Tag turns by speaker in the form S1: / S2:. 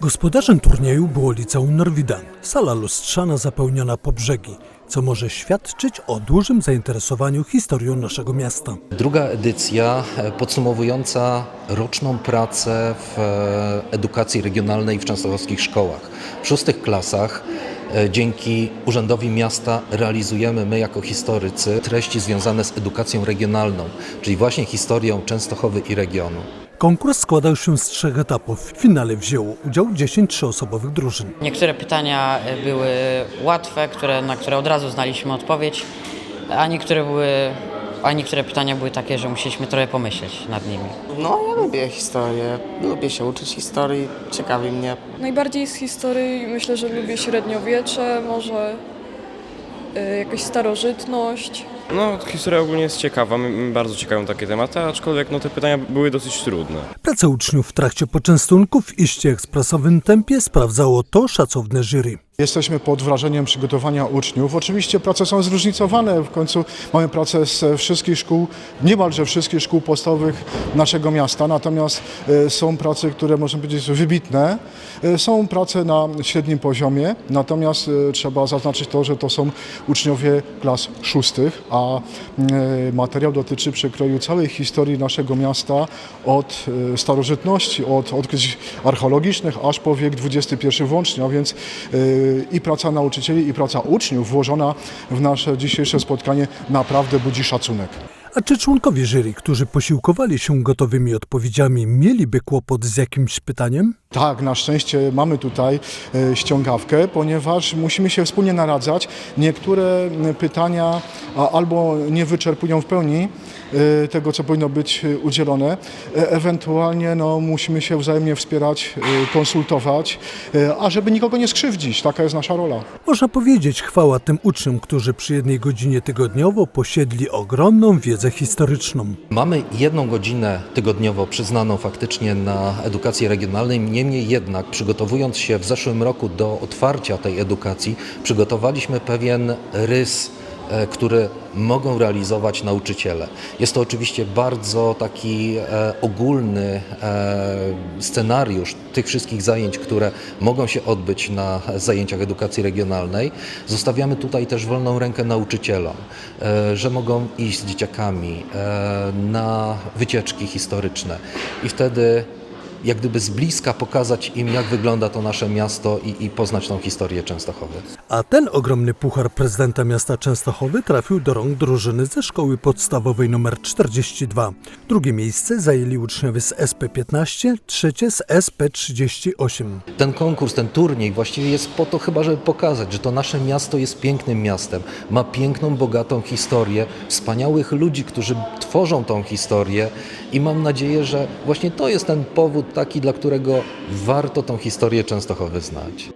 S1: Gospodarzem turnieju było liceum Norwidan, sala lustrzana zapełniona po brzegi, co może świadczyć o dużym zainteresowaniu historią naszego miasta.
S2: Druga edycja e, podsumowująca roczną pracę w e, edukacji regionalnej w częstochowskich szkołach. W szóstych klasach e, dzięki Urzędowi Miasta realizujemy my jako historycy treści związane z edukacją regionalną, czyli właśnie historią Częstochowy i regionu.
S1: Konkurs składał się z trzech etapów. W finale wzięło udział 10 trzyosobowych drużyn.
S3: Niektóre pytania były łatwe, które, na które od razu znaliśmy odpowiedź, a niektóre, były, a niektóre pytania były takie, że musieliśmy trochę pomyśleć nad nimi.
S4: No, ja lubię historię, lubię się uczyć historii, ciekawi mnie.
S5: Najbardziej z historii myślę, że lubię średniowiecze, może y, jakaś starożytność.
S6: No, historia ogólnie jest ciekawa, mnie bardzo ciekawią takie tematy, aczkolwiek no, te pytania były dosyć trudne.
S1: Pracę uczniów w trakcie poczęstunków w iście ekspresowym tempie sprawdzało to szacowne jury.
S7: Jesteśmy pod wrażeniem przygotowania uczniów. Oczywiście prace są zróżnicowane. W końcu mamy pracę z wszystkich szkół, niemalże wszystkich szkół podstawowych naszego miasta. Natomiast e, są prace, które można powiedzieć wybitne. E, Są prace na średnim poziomie. Natomiast e, trzeba zaznaczyć to, że to są uczniowie klas szóstych, a materiał dotyczy przekroju całej historii naszego miasta od starożytności, od odkryć archeologicznych aż po wiek XXI włącznie, a więc i praca nauczycieli, i praca uczniów włożona w nasze dzisiejsze spotkanie naprawdę budzi szacunek.
S1: A czy członkowie jury, którzy posiłkowali się gotowymi odpowiedziami, mieliby kłopot z jakimś pytaniem?
S7: Tak, na szczęście mamy tutaj e, ściągawkę, ponieważ musimy się wspólnie naradzać. Niektóre m, pytania albo nie wyczerpują w pełni tego, co powinno być e, udzielone. E, Ewentualnie no, musimy się wzajemnie wspierać, e, konsultować, e, a żeby nikogo nie skrzywdzić, taka jest nasza rola.
S1: Można powiedzieć chwała tym uczniom, którzy przy jednej godzinie tygodniowo posiedli ogromną wiedzę historyczną.
S2: Mamy jedną godzinę tygodniowo przyznaną faktycznie na edukację regionalnej, niemniej jednak przygotowując się w zeszłym roku do otwarcia tej edukacji, przygotowaliśmy pewien rys e, który mogą realizować nauczyciele. Jest to oczywiście bardzo taki e, ogólny e, scenariusz tych wszystkich zajęć, które mogą się odbyć na zajęciach edukacji regionalnej. Zostawiamy tutaj też wolną rękę nauczycielom, że mogą iść z dzieciakami na wycieczki historyczne i wtedy jak gdyby z bliska pokazać im, jak wygląda to nasze miasto i, i poznać tą historię Częstochowy.
S1: A ten ogromny puchar prezydenta miasta Częstochowy trafił do rąk drużyny ze szkoły podstawowej nr 42. Drugie miejsce zajęli uczniowie z SP15, trzecie z SP38.
S2: Ten konkurs, ten turniej właściwie jest po to chyba, żeby pokazać, że to nasze miasto jest pięknym miastem, ma piękną, bogatą historię, wspaniałych ludzi, którzy tworzą tą historię i mam nadzieję, że właśnie to jest ten powód taki, dla którego warto tą historię Częstochowy znać.